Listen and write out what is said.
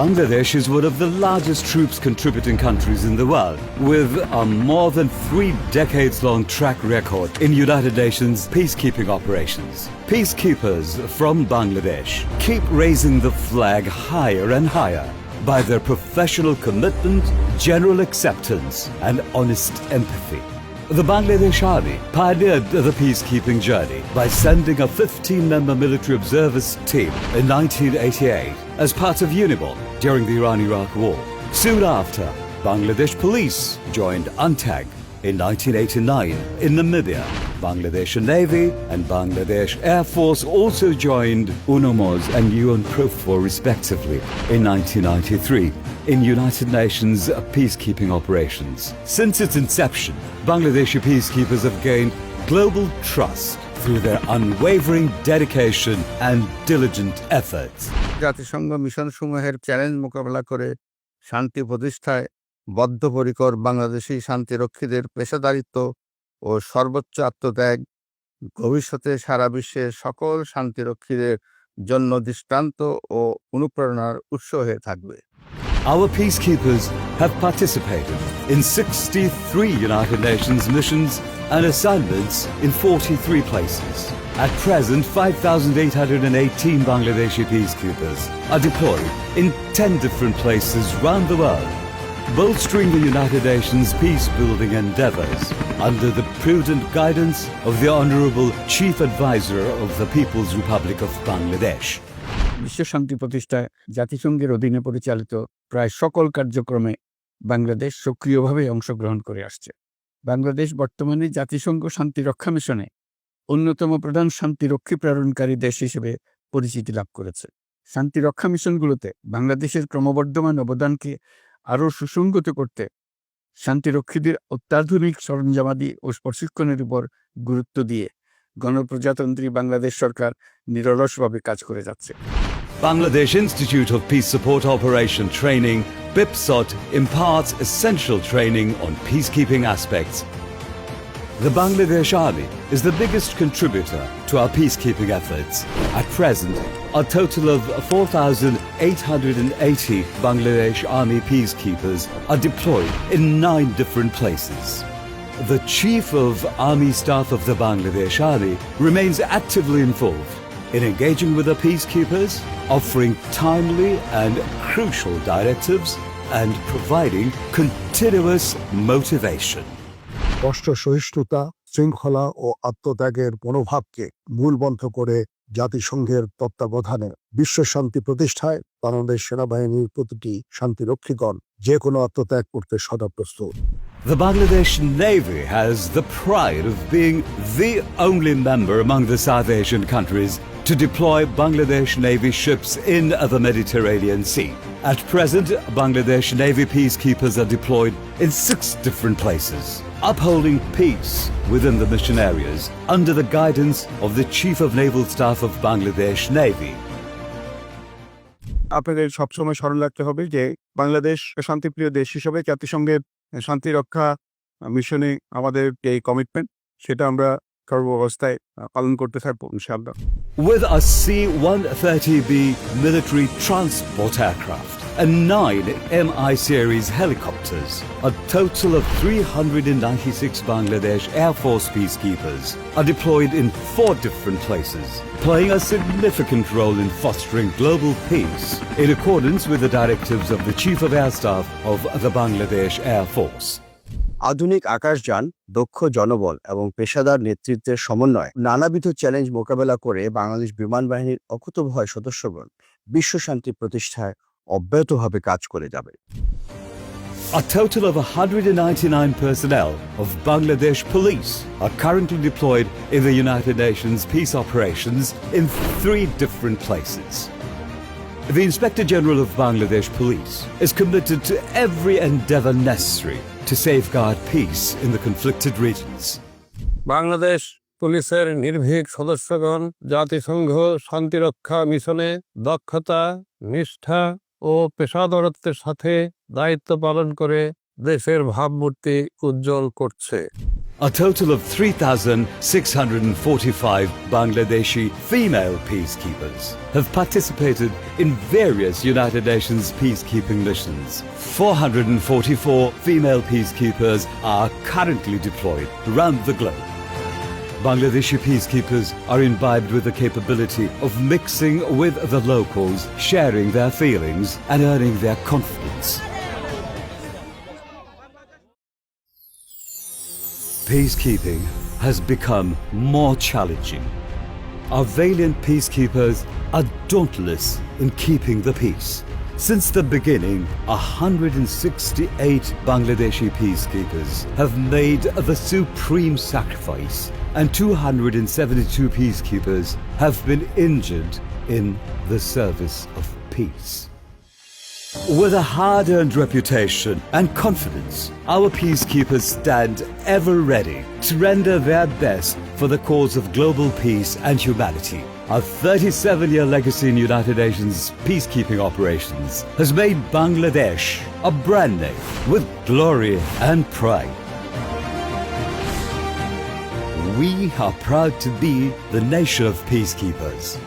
Bangladesh is one of the largest troops contributing countries in the world, with a more than three decades long track record in United Nations peacekeeping operations. Peacekeepers from Bangladesh keep raising the flag higher and higher by their professional commitment, general acceptance, and honest empathy. The Bangladesh Army pioneered the peacekeeping journey by sending a 15 member military observers team in 1988 as part of UNIBOL during the Iran Iraq War. Soon after, Bangladesh police joined UNTAG in 1989 in Namibia. Bangladesh Navy and Bangladesh Air Force also joined UNOMOS and UNPROFOR respectively in 1993 in United Nations peacekeeping operations. Since its inception, Bangladeshi peacekeepers have gained global trust through their unwavering dedication and diligent efforts. জাতিসংঘ mission সমূহের challenge মোকাবেলা করে শান্তি প্রতিষ্ঠায় বদ্ধপরিকর বাংলাদেশি শান্তিরক্ষীদের পেশাদারিত্ব ও সর্বোচ্চ আত্মত্যাগ, ভবিষ্যতে সারা বিশ্বের সকল শান্তিরক্ষীদের জন্য দৃষ্টান্ত ও অনুপ্রেরণার উৎস হয়ে থাকবে Our peacekeepers have participated in 63 United Nations missions and assignments in 43 places. At present, 5,818 Bangladeshi peacekeepers are deployed in 10 different places round the world, bolstering the United Nations peace-building endeavors under the prudent guidance of the Honorable Chief Advisor of the People's Republic of Bangladesh. বিশ্ব শান্তি প্রতিষ্ঠায় জাতিসংঘের অধীনে পরিচালিত প্রায় সকল কার্যক্রমে বাংলাদেশ সক্রিয়ভাবে অংশগ্রহণ করে আসছে। বাংলাদেশ বর্তমানে জাতিসংঘ শান্তি রক্ষা মিশনে অন্যতম প্রধান শান্তিরক্ষী প্রেরণকারী দেশ হিসেবে পরিচিতি লাভ করেছে। শান্তি রক্ষা মিশনগুলোতে বাংলাদেশের ক্রমবর্ধমান অবদানকে আরও সুসংগত করতে শান্তিরক্ষীদের অত্যাধুনিক সরঞ্জামাদি ও প্রশিক্ষণের উপর গুরুত্ব দিয়ে গণপ্রজাতন্ত্রী বাংলাদেশ সরকার নিরলসভাবে কাজ করে যাচ্ছে। Bangladesh Institute of Peace Support Operation Training, BIPSOT, imparts essential training on peacekeeping aspects. The Bangladesh Army is the biggest contributor to our peacekeeping efforts. At present, a total of 4,880 Bangladesh Army peacekeepers are deployed in nine different places. The Chief of Army Staff of the Bangladesh Army remains actively involved in engaging with the peacekeepers, offering timely and crucial directives, and providing continuous motivation. কষ্ট সহিষ্ণুতা শৃঙ্খলা ও আত্মত্যাগের মনোভাবকে মূলবন্ধ করে জাতিসংঘের তত্ত্বাবধানে বিশ্ব শান্তি প্রতিষ্ঠায় বাংলাদেশ সেনাবাহিনীর প্রতিটি শান্তিরক্ষীগণ যে কোনো আত্মত্যাগ করতে সদা প্রস্তুত The Bangladesh Navy has the pride of being the only member among the South Asian countries to deploy Bangladesh Navy ships in the Mediterranean Sea. At present, Bangladesh Navy peacekeepers are deployed in six different places, upholding peace within the mission areas under the guidance of the Chief of Naval Staff of Bangladesh Navy. আপনাদের সবসময় স্মরণ রাখতে হবে যে, বাংলাদেশ শান্তিপ্রিয় দেশ হিসেবে জাতিসংঘের শান্তি রক্ষা মিশনে আমাদের যে কমিটমেন্ট সেটা আমরা পালন করতে With a C-130B military transport aircraft. And nine MI series helicopters, a total of 396 Bangladesh Air Force peacekeepers are deployed in four different places, playing a significant role in fostering global peace in accordance with the directives of the Chief of Air Staff of the Bangladesh Air Force. আধুনিক আকাশযান দক্ষ জনবল এবং পেশাদার নেতৃত্বের সমন্বয় নানাবিধ challenge মোকাবেলা করে বাংলাদেশ বিমান বাহিনীর অকুতভয় সদস্যগণ বিশ্ব শান্তি প্রতিষ্ঠায় অব্যাহতভাবে কাজ করে যাবে A total of 199 personnel of Bangladesh police are currently deployed in the United Nations peace operations in three different places. The Inspector General of Bangladesh Police is committed to every endeavor necessary to safeguard peace in the conflicted regions. bangladesh পুলিশের নির্ভীক সদস্যগণ জাতিসংঘ শান্তিরক্ষা মিশনে দক্ষতা নিষ্ঠা ও পেশাদারত্বের সাথে দায়িত্ব পালন করে দেশের ভাবমূর্তি উজ্জ্বল করছে A total of 3,645 Bangladeshi female peacekeepers have participated in various United Nations peacekeeping missions. 444 female peacekeepers are currently deployed around the globe. Bangladeshi peacekeepers are imbibed with the capability of mixing with the locals, sharing their feelings, and earning their confidence. Peacekeeping has become more challenging. Our valiant peacekeepers are dauntless in keeping the peace. Since the beginning, 168 Bangladeshi peacekeepers have made the supreme sacrifice, and 272 peacekeepers have been injured in the service of peace. With a hard earned reputation and confidence, our peacekeepers stand ever ready to render their best for the cause of global peace and humanity. Our 37 year legacy in United Nations peacekeeping operations has made Bangladesh a brand name with glory and pride. We are proud to be the nation of peacekeepers.